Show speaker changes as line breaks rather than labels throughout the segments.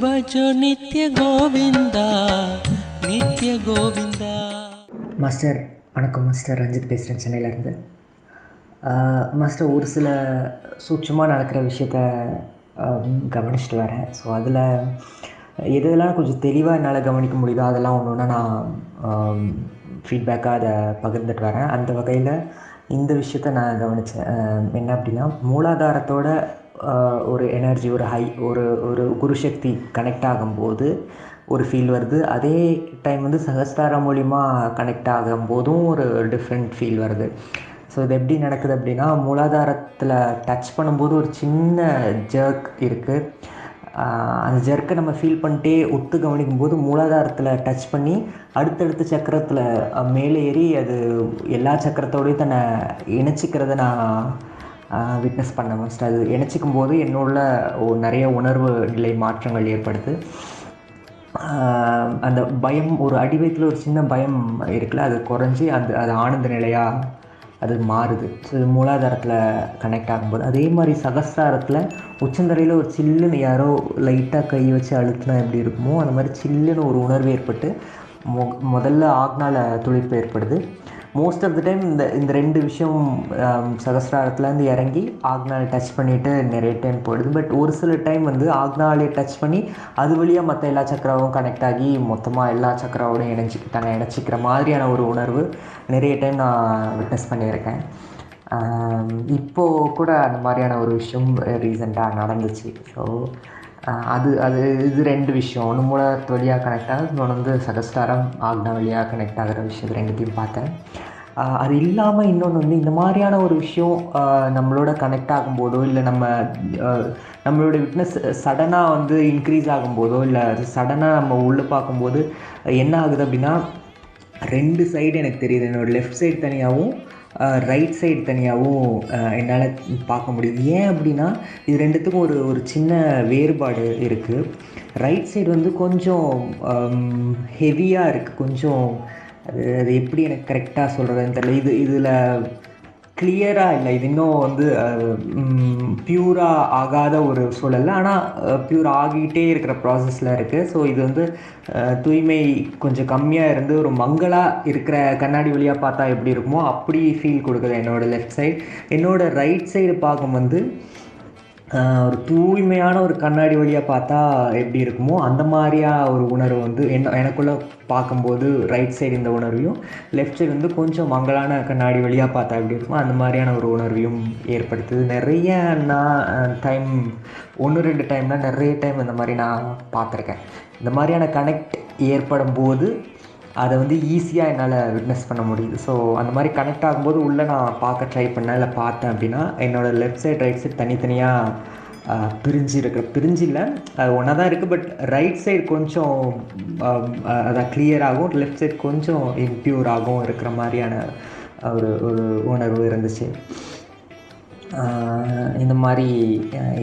భజో నిత్య గోవింద நித்ய கோவிந்தா
மாஸ்டர் வணக்கம் மாஸ்டர் ரஞ்சித் பேசுகிறேன் சென்னையிலேருந்து மாஸ்டர் ஒரு சில சூட்சமாக நடக்கிற விஷயத்த கவனிச்சுட்டு வரேன் ஸோ அதில் எதெல்லாம் கொஞ்சம் தெளிவாக என்னால் கவனிக்க முடியுதோ அதெல்லாம் ஒன்று ஒன்றா நான் ஃபீட்பேக்காக அதை பகிர்ந்துட்டு வரேன் அந்த வகையில் இந்த விஷயத்த நான் கவனித்தேன் என்ன அப்படின்னா மூலாதாரத்தோட ஒரு எனர்ஜி ஒரு ஹை ஒரு ஒரு குருசக்தி கனெக்ட் ஆகும்போது ஒரு ஃபீல் வருது. அதே டைம் வந்து சகஸ்தாரம் மூலிமா கனெக்ட் ஆகும் போதும் ஒரு டிஃப்ரெண்ட் ஃபீல் வருது. ஸோ இது எப்படி நடக்குது அப்படின்னா மூலாதாரத்தில் டச் பண்ணும்போது ஒரு சின்ன ஜர்க் இருக்குது அந்த ஜர்க்கை நம்ம ஃபீல் பண்ணிட்டே ஒத்து கவனிக்கும் போது மூலாதாரத்தில் டச் பண்ணி அடுத்தடுத்த சக்கரத்தில் மேலே ஏறி அது எல்லா சக்கரத்தோடையும் தன்னை இணைச்சிக்கிறத நான் விட்னஸ் பண்ண ஃபஸ்ட் அது இணைச்சிக்கும் போது என்னோட நிறைய உணர்வு நிலை மாற்றங்கள் ஏற்படுது. அந்த பயம் ஒரு அடிவயத்தில் ஒரு சின்ன பயம் இருக்குல்ல அது குறைஞ்சி அந்த அது ஆனந்த நிலையாக அது மாறுது. ஸோ இது மூலாதாரத்தில் கனெக்ட் ஆகும்போது அதே மாதிரி சகஸ்தாரத்தில் உச்சந்தரையில் ஒரு சில்லுன்னு யாரோ லைட்டாக கை வச்சு அழுத்தினா எப்படி இருக்குமோ அந்த மாதிரி சில்லுன்னு ஒரு உணர்வு ஏற்பட்டு மொ முதல்ல ஆக்னால துளிர்ப்பு ஏற்படுது. மோஸ்ட் ஆஃப் த டைம் இந்த இந்த ரெண்டு விஷயம் um, சகஸ்ராரத்துலேருந்து இறங்கி ஆக்னாலை டச் பண்ணிவிட்டு நிறைய டைம் போயிடுது. பட் ஒரு சில டைம் வந்து ஆக்னாலையை டச் பண்ணி அது வழியாக மற்ற எல்லா சக்கராவும் கனெக்ட் ஆகி மொத்தமாக எல்லா சக்கராவோடையும் இணைஞ்சிக்கிட்டாங்க இணைச்சிக்கிற மாதிரியான ஒரு உணர்வு நிறைய டைம் நான் விட்னஸ் பண்ணியிருக்கேன். Um, இப்போது கூட அந்த மாதிரியான ஒரு விஷயம் ரீசெண்டாக நடந்துச்சு. ஸோ uh, அது அது இது ரெண்டு விஷயம். ஒன்று மூலத்து வழியாக கனெக்ட் ஆகுது இன்னொன்று வந்து சகஸ்டாரம் ஆக்னா வழியாக கனெக்ட் ஆகிற விஷயம் ரெண்டுத்தையும் பார்த்தேன். அது இல்லாமல் இன்னொன்று வந்து இந்த மாதிரியான ஒரு விஷயம் நம்மளோட கனெக்ட் ஆகும்போதோ இல்லை நம்ம நம்மளோட விட்னஸ் சடனாக வந்து இன்க்ரீஸ் ஆகும்போதோ இல்லை சடனாக நம்ம உள்ளே பார்க்கும்போது என்ன ஆகுது அப்படின்னா ரெண்டு சைடு எனக்கு தெரியுது. என்னோடய லெஃப்ட் சைடு தனியாகவும் ரைட் சைடு தனியாகவும் என்னால் பார்க்க முடியுது. ஏன் அப்படின்னா இது ரெண்டுத்துக்கும் ஒரு ஒரு சின்ன வேறுபாடு இருக்குது ரைட் சைடு வந்து கொஞ்சம் ஹெவியாக இருக்குது கொஞ்சம் அது அது எப்படி எனக்கு கரெக்டாக சொல்கிறதுன்னு தெரியல. இது இதில் கிளியராக இல்லை. இது இன்னும் வந்து பியூராக ஆகாத ஒரு சூழல்ல ஆனால் பியூர் ஆகிட்டே இருக்கிற ப்ராசஸில் இருக்குது ஸோ இது வந்து தூய்மை கொஞ்சம் கம்மியாக இருந்து ஒரு மங்கலாக இருக்கிற கண்ணாடி வழியாக பார்த்தா எப்படி இருக்குமோ அப்படி ஃபீல் கொடுக்குது என்னோடய லெஃப்ட் சைடு என்னோடய ரைட் சைடு பார்க்கும் வந்து ஒரு தூய்மையான ஒரு கண்ணாடி வழியாக பார்த்தா எப்படி இருக்குமோ அந்த மாதிரியாக ஒரு உணர்வு வந்து என்ன எனக்குள்ளே பார்க்கும்போது ரைட் சைடு இந்த உணர்வையும் லெஃப்ட் சைடு வந்து கொஞ்சம் மங்களான கண்ணாடி வழியாக பார்த்தா எப்படி இருக்குமோ அந்த மாதிரியான ஒரு உணர்வையும் ஏற்படுத்துது. நிறைய நான் டைம் ஒன்று ரெண்டு டைம்னால் நிறைய டைம் இந்த மாதிரி நான் பார்த்துருக்கேன். இந்த மாதிரியான கனெக்ட் ஏற்படும் போது அதை வந்து ஈஸியாக என்னால் விட்னஸ் பண்ண முடியுது. ஸோ அந்த மாதிரி கனெக்ட் ஆகும்போது உள்ளே நான் பார்க்க ட்ரை பண்ணேன் இல்லை பார்த்தேன் அப்படின்னா என்னோடய லெஃப்ட் சைட் ரைட் சைட் தனித்தனியாக பிரிஞ்சு இருக்கிற பிரிஞ்சு இல்லை அது ஒன்றா தான் இருக்குது பட் ரைட் சைடு கொஞ்சம் அதான் கிளியர் ஆகும். லெஃப்ட் சைடு கொஞ்சம் இம்ப்யூர் ஆகும் இருக்கிற மாதிரியான ஒரு ஒரு உணர்வு இருந்துச்சு. இந்த மாதிரி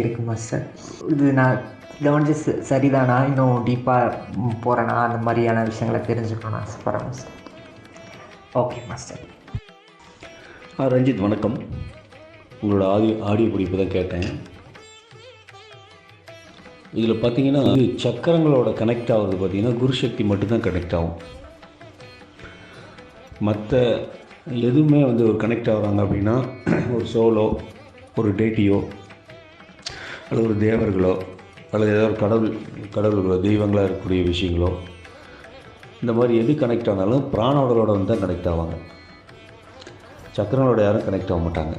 இருக்குமா சார் மாஸ்டர் இது நான் கவனிச்சு சரிதானா? இன்னும் டீப்பாக போகிறேனா அந்த மாதிரியான விஷயங்களை தெரிஞ்சுக்கணும் ஆசைப்பட்றேன் மாஸ்டர் ஓகே மாஸ்டர்
ஆ ரஞ்சித் வணக்கம். உங்களோட ஆடியோ ஆடியோ பிடிப்பு தான் கேட்டேன். இதில் பார்த்தீங்கன்னா சக்கரங்களோட கனெக்ட் ஆகிறது பார்த்திங்கன்னா குருசக்தி மட்டும்தான் கனெக்ட் ஆகும். மற்ற எதுவுமே வந்து ஒரு கனெக்ட் ஆகிறாங்க அப்படின்னா ஒரு சோலோ ஒரு டேட்டியோ அல்லது ஒரு தேவர்களோ அல்லது ஏதோ ஒரு கடவுள் கடவுள்களோ தெய்வங்களாக இருக்கக்கூடிய விஷயங்களோ இந்த மாதிரி எது கனெக்ட் ஆனாலும் பிராணோடலோட வந்து தான் கனெக்ட் ஆவாங்க. சக்கரங்களோட யாரும் கனெக்ட் ஆக மாட்டாங்க.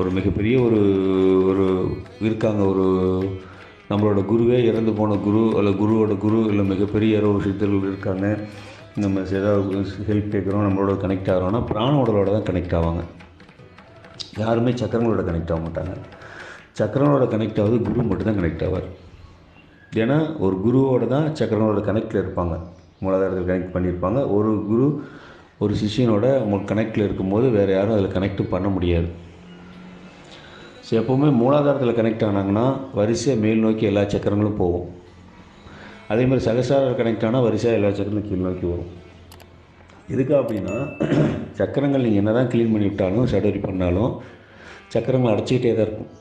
ஒரு மிகப்பெரிய ஒரு ஒரு இருக்காங்க ஒரு நம்மளோட குருவே இறந்து போன குரு அல்ல குருவோட குரு இல்லை மிகப்பெரிய யாரோ ஒரு சித்தர்கள் இருக்காங்க. நம்ம ஏதாவது ஹெல்ப் கேட்குறோம் நம்மளோட கனெக்ட் ஆகிறோம்னா பிராண உடலோட தான் கனெக்ட் ஆவாங்க. யாருமே சக்கரங்களோட கனெக்ட் ஆக மாட்டாங்க. சக்கரங்களோட கனெக்ட் ஆகுது குரு மட்டும்தான் கனெக்ட் ஆவார். ஏன்னா ஒரு குருவோட தான் சக்கரங்களோட கனெக்டில் இருப்பாங்க. மூலாதாரத்தில் கனெக்ட் பண்ணியிருப்பாங்க. ஒரு குரு ஒரு சிஷியனோட உங்களுக்கு கனெக்டில் இருக்கும்போது வேறு யாரும் அதில் கனெக்டும் பண்ண முடியாது. ஸோ எப்போவுமே மூலாதாரத்தில் கனெக்ட் ஆனாங்கன்னா வரிசையாக மேல் நோக்கி எல்லா சக்கரங்களும் போகும். அதே மாதிரி சகசார கனெக்ட் ஆனால் வரிசையாக எல்லா சக்கரங்களும் கீழ் நோக்கி வரும். எதுக்கு அப்படின்னா சக்கரங்கள் நீங்கள் என்ன தான் க்ளீன் பண்ணி விட்டாலும் சடரி பண்ணாலும் சக்கரங்கள் அடைச்சிக்கிட்டே தான் இருக்கும்.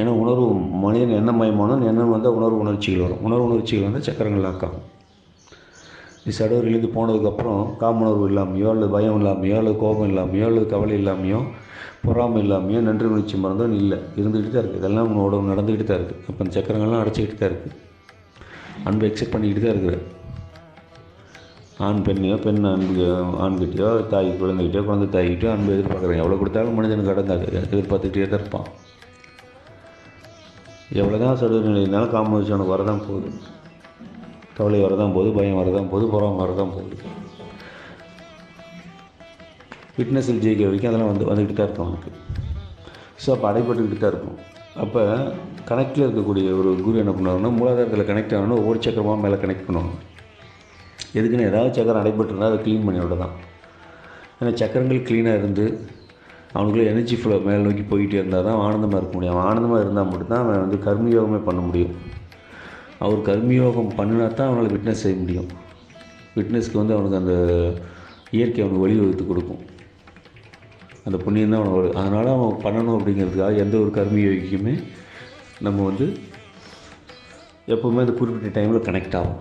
ஏன்னா உணர்வு மனிதன் என்ன மயமானோ எண்ணம் வந்தால் உணர்வு உணர்ச்சிகள் வரும். உணர்வு உணர்ச்சிகள் வந்தால் சக்கரங்கள் ஆக்காகும் ஆகும். இது போனதுக்கப்புறம் காமணர்வு இல்லாமையோ அல்லது பயம் இல்லாமையோ அல்லது கோபம் இல்லாமையோ அல்லது கவலை இல்லாமையோ பொறாமை இல்லாமையோ நன்றி உணர்ச்சி மறந்தோ இல்லை. இருந்துக்கிட்டு தான் இருக்குது இதெல்லாம் உன்னோட நடந்துக்கிட்டு தான் இருக்குது அப்போ அந்த சக்கரங்கள்லாம் அடைச்சிக்கிட்டு தான் இருக்குது அன்பை எக்ஸெப்ட் பண்ணிக்கிட்டு தான் இருக்கிற. ஆண் பெண்ணையோ பெண் அன்பு ஆண்கிட்டையோ தாய் குழந்தைகிட்டயோ குழந்தை தாய்கிட்டயோ அன்பு எதிர்பார்க்குறேன் எவ்வளோ கொடுத்தாலும் மனிதனுக்கு அடங்காது எதிர்பார்த்துக்கிட்டே தான் இருப்பான். எவ்வளோ தான் சடுவு இருந்தாலும் காம உனக்கு வரதான் போகுது. கவலை வரதான் போகுது பயம் வரதான் போகுது புறம் வரதான் போகுது. ஃபிட்னஸில் ஜெயிக்கிற வரைக்கும் அதெல்லாம் வந்து வந்துக்கிட்டு தான் இருக்கும் அவனுக்கு ஸோ அப்போ அடைபட்டுக்கிட்டு தான் இருக்கும். அப்போ கனெக்டில் இருக்கக்கூடிய ஒரு குரு என்ன பண்ணுவாங்கன்னா மூலாதாரத்தில் கனெக்ட் ஆகணும்னா ஒவ்வொரு சக்கரமாக மேலே கனெக்ட் பண்ணுவாங்க. எதுக்குன்னு ஏதாவது சக்கரம் அடைபட்டுருந்தால் அதை க்ளீன் பண்ணி விட தான் ஏன்னா சக்கரங்கள் க்ளீனாக இருந்து அவனுக்குள்ள எனர்ஜி ஃப்ளோ மேல் நோக்கி போயிட்டே இருந்தால் தான் ஆனந்தமாக இருக்க முடியும். அவன் ஆனந்தமாக இருந்தால் மட்டும்தான் அவன் வந்து கர்மயோகமே பண்ண முடியும். அவர் கர்மயோகம் பண்ணினா தான் அவனால் விட்னஸ் செய்ய முடியும். விட்னஸ்க்கு வந்து அவனுக்கு அந்த இயற்கை அவனுக்கு வழிவகுத்து கொடுக்கும். அந்த புண்ணியம் தான் அவனுக்கு வரும் அதனால் அவன் பண்ணணும் அப்படிங்கிறதுக்காக எந்த ஒரு கர்மயோகிக்குமே நம்ம வந்து எப்போவுமே அந்த குறிப்பிட்ட டைமில் கனெக்ட் ஆகும்.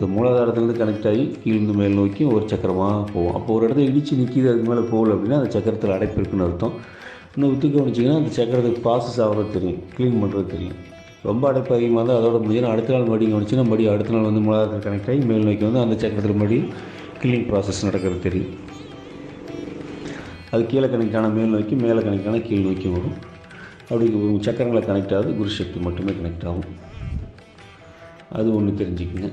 ஸோ மூலாதாரத்துலேருந்து கனெக்ட் ஆகி கீழ்ந்து மேல் நோக்கி ஒரு சக்கரமாக போகும் அப்போ ஒரு இடத்துல இடித்து நிற்கிது அதுக்கு மேலே போகல அப்படின்னா அந்த சக்கரத்தில் அடைப்பு இருக்குன்னு அர்த்தம். இன்னும் உத்து கவனிச்சிங்கன்னா அந்த சக்கரத்துக்கு ப்ராசஸ் ஆகிறது தெரியும் க்ளீன் பண்ணுறது தெரியும். ரொம்ப அடைப்பு அதிகமாக இருந்தால் அதோட முடியும் அடுத்த நாள் மறுபடியும் கவனிச்சுன்னா மறுபடியும் அடுத்த நாள் வந்து மூலாதாரத்தில் கனெக்ட் ஆகி மேல் நோக்கி வந்து அந்த சக்கரத்தில் மறுபடியும் க்ளீன் ப்ராசஸ் நடக்கிறது தெரியும். அது கீழே கனெக்டான மேல் நோக்கி மேலே கனெக்டான கீழ் நோக்கி வரும். அப்படி சக்கரங்களை கனெக்ட் ஆகுது குரு சக்தி மட்டுமே கனெக்ட் ஆகும். அது ஒன்று தெரிஞ்சுக்குங்க.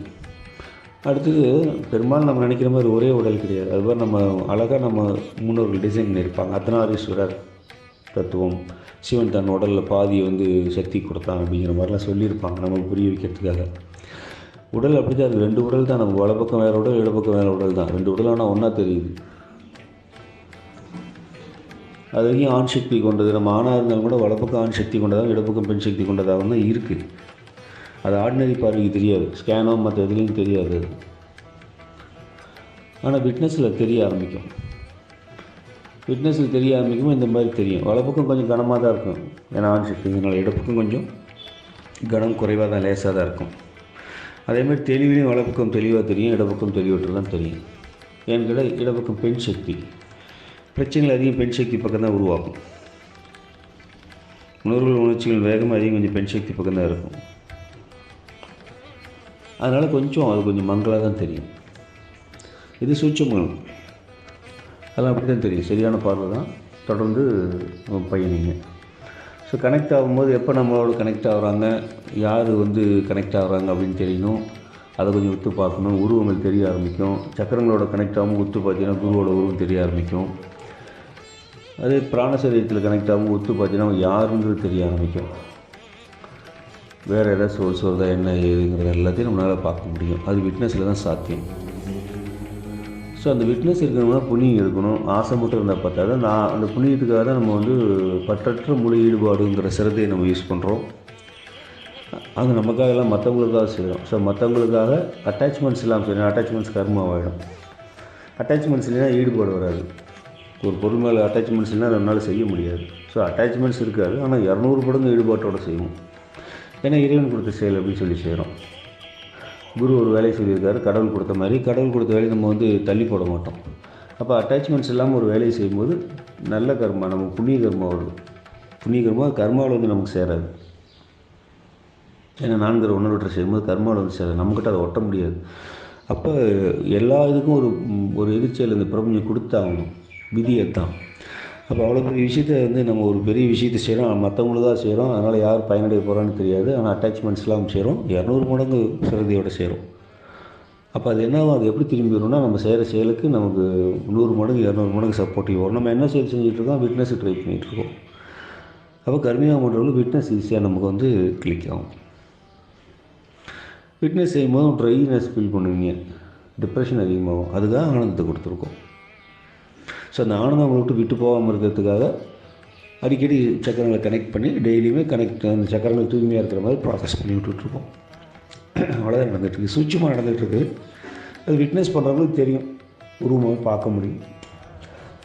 அடுத்தது பெரும்பாலும் நம்ம நினைக்கிற மாதிரி ஒரே உடல் கிடையாது. அதுபோல் நம்ம அழகாக நம்ம முன்னோர்கள் டிசைன் பண்ணியிருப்பாங்க. அர்த்தநாரீஸ்வரர் தத்துவம் சிவன் தன் உடலில் பாதியை வந்து சக்தி கொடுத்தான் அப்படிங்கிற மாதிரிலாம் சொல்லியிருப்பாங்க நம்ம புரிய வைக்கிறதுக்காக. உடல் அப்படி தான் ரெண்டு உடல் தான். நம்ம வலப்பக்கம் வேறு உடல் இடப்பக்கம் வேறு உடல் தான். ரெண்டு உடல் ஆனால் ஒன்றா தெரியுது. அது வரைக்கும் ஆண் சக்தி கொண்டது. நம்ம ஆணாக இருந்தாலும் கூட வலப்பக்கம் ஆண் சக்தி கொண்டதாகவும் இடப்பக்கம் பெண் சக்தி கொண்டதாக தான் இருக்குது அது ஆர்டினரி பார்வைக்கு தெரியாது. ஸ்கேனோ மற்ற எதுலேயும் தெரியாது ஆனால் விட்னஸில் தெரிய ஆரம்பிக்கும். விட்னஸில் தெரிய ஆரம்பிக்கும் இந்த மாதிரி தெரியும். வலப்பக்கம் கொஞ்சம் கனமாக தான் இருக்கும். ஏன்னா ஆண் சக்திங்கனால இடப்பக்கம் கொஞ்சம் கனம் குறைவாக தான் லேசாக தான் இருக்கும். அதேமாதிரி தெளிவிலையும் வலப்பக்கம் தெளிவாக தெரியும் இடப்பக்கம் தெளிவற்று தான் தெரியும். ஏன்னு கேட்டால் இடப்பக்கம் பெண் சக்தி. பிரச்சனைகள் அதிகம் பெண் சக்தி பக்கம் தான் உருவாகும். உணர்வுகள் உணர்ச்சிகள் வேகம் அதிகம் கொஞ்சம் பெண் சக்தி பக்கம் தான் இருக்கும். அதனால் கொஞ்சம் அது கொஞ்சம் மங்களாக தான் தெரியும். இது சூட்சமம் அதெல்லாம் அப்படி தான் தெரியும். சரியான பார்வை தான். தொடர்ந்து பயணிங்க. ஸோ கனெக்ட் ஆகும்போது எப்போ நம்மளோட கனெக்ட் ஆகுறாங்க? யார் வந்து கனெக்ட் ஆகுறாங்க அப்படின்னு தெரியணும். அதை கொஞ்சம் உத்து பார்க்கணும். உருவங்கள் தெரிய ஆரம்பிக்கும். சக்கரங்களோட கனெக்ட் ஆகும் உத்து பார்த்தீங்கன்னா குருவோட உருவம் தெரிய ஆரம்பிக்கும். அதே பிராண சரீரத்தில் கனெக்ட் ஆகும் ஒத்து பார்த்தீங்கன்னா யாருன்றது தெரிய ஆரம்பிக்கும். வேறு ஏதாவது சோர்ஸ் வருதா என்ன ஏதுங்கிறது எல்லாத்தையும் நம்மளால் பார்க்க முடியும். அது விட்னஸில் தான் சாத்தியம். ஸோ அந்த விட்னஸ் இருக்கணும்னா புண்ணியம் இருக்கணும். ஆசை மட்டும் இருந்தால் பார்த்தா தான் நான் அந்த புண்ணியத்துக்காக தான் நம்ம வந்து பற்றற்ற மொழி ஈடுபாடுங்கிற சிரத்தையை நம்ம யூஸ் பண்ணுறோம் அது நமக்காக எல்லாம் மற்றவங்களுக்காக செய்கிறோம் ஸோ மற்றவங்களுக்காக அட்டாச்மெண்ட்ஸ் இல்லாமல் செய்யணும் அட்டாச்மெண்ட்ஸ் கர்மாவாயிடும். அட்டாச்மெண்ட்ஸ் இல்லைன்னா ஈடுபாடு வராது. ஒரு பொருள் மேலே அட்டாச்மெண்ட்ஸ் இல்லைன்னா நம்மளால் செய்ய முடியாது. ஸோ அட்டாச்மெண்ட்ஸ் இருக்காது. ஆனால் இரநூறு படங்கு ஈடுபாட்டோடு செய்வோம். ஏன்னா இறைவன் கொடுத்த செயல் அப்படின்னு சொல்லி செய்கிறோம் குரு ஒரு வேலையை சொல்லியிருக்காரு கடவுள் கொடுத்த மாதிரி கடவுள் கொடுத்த வேலையை நம்ம வந்து தள்ளி போட மாட்டோம். அப்போ அட்டாச்மெண்ட்ஸ் இல்லாமல் ஒரு வேலையை செய்யும்போது நல்ல கர்மா நம்ம புண்ணிய கர்மா வருது. புண்ணிய கர்மா கர்மாவில் வந்து நமக்கு சேராது. ஏன்னா நான்கிற உணர்வற்ற செய்யும்போது கர்மாவில் வந்து சேராது. நம்மக்கிட்ட அதை ஒட்ட முடியாது. அப்போ எல்லா இதுக்கும் ஒரு ஒரு எதிர்ச்செயல் இந்த பிரபஞ்சம் கொடுத்தாகணும். விதியை தான் அப்போ அவ்வளோ பெரிய விஷயத்த வந்து நம்ம ஒரு பெரிய விஷயத்தை செய்கிறோம் மற்றவங்களுக்காக செய்கிறோம் அதனால் யார் பயனடைய போகிறான்னு தெரியாது. ஆனால் அட்டாச்மெண்ட்ஸ்லாம் செய்கிறோம் இரநூறு மடங்கு சிறதியோட செய்கிறோம் அப்போ அது என்ன அது எப்படி திரும்பி வரும்னா நம்ம செய்கிற செயலுக்கு நமக்கு நூறு மடங்கு இரநூறு மடங்கு சப்போர்ட்டிவ் வரும். நம்ம என்ன செயல் செஞ்சுட்ருக்கோம் விட்னஸ் ட்ரை பண்ணிகிட்ருக்கோம் அப்போ கர்மியாக பண்ணுறவங்களுக்கு விட்னஸ் ஈஸியாக நமக்கு வந்து கிளிக் ஆகும் ஃபிட்னஸ் செய்யும்போது ட்ரைனஸ் ஃபீல் பண்ணுவீங்க. டிப்ரெஷன் அதிகமாகும். அதுக்காக ஆனந்தத்தை கொடுத்துருக்கோம். ஸோ அந்த ஆனந்தம் அவங்களை விட்டு விட்டு போகாமல் இருக்கிறதுக்காக அடிக்கடி சக்கரங்களை கனெக்ட் பண்ணி டெய்லியுமே கனெக்ட் அந்த சக்கரங்கள் தூய்மையாக இருக்கிற மாதிரி ப்ராசஸ் பண்ணி விட்டுட்ருக்கோம் அவ்வளோதான் நடந்துகிட்ருக்கு சுவிட்சமாக நடந்துகிட்ருக்கு அது விட்னஸ் பண்ணுறவங்களுக்கு தெரியும். உருவமாக பார்க்க முடியும்.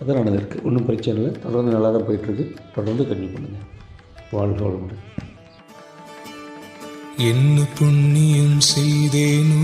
அதான் நடந்திருக்கு. ஒன்றும் பிரச்சனை இல்லை. தொடர்ந்து நல்லா தான் போயிட்டுருக்கு தொடர்ந்து கண்டிப்பாக பண்ணுங்கள் வாழ்க வளமுடன்.
என்ன புண்ணியம் செய்தேனோ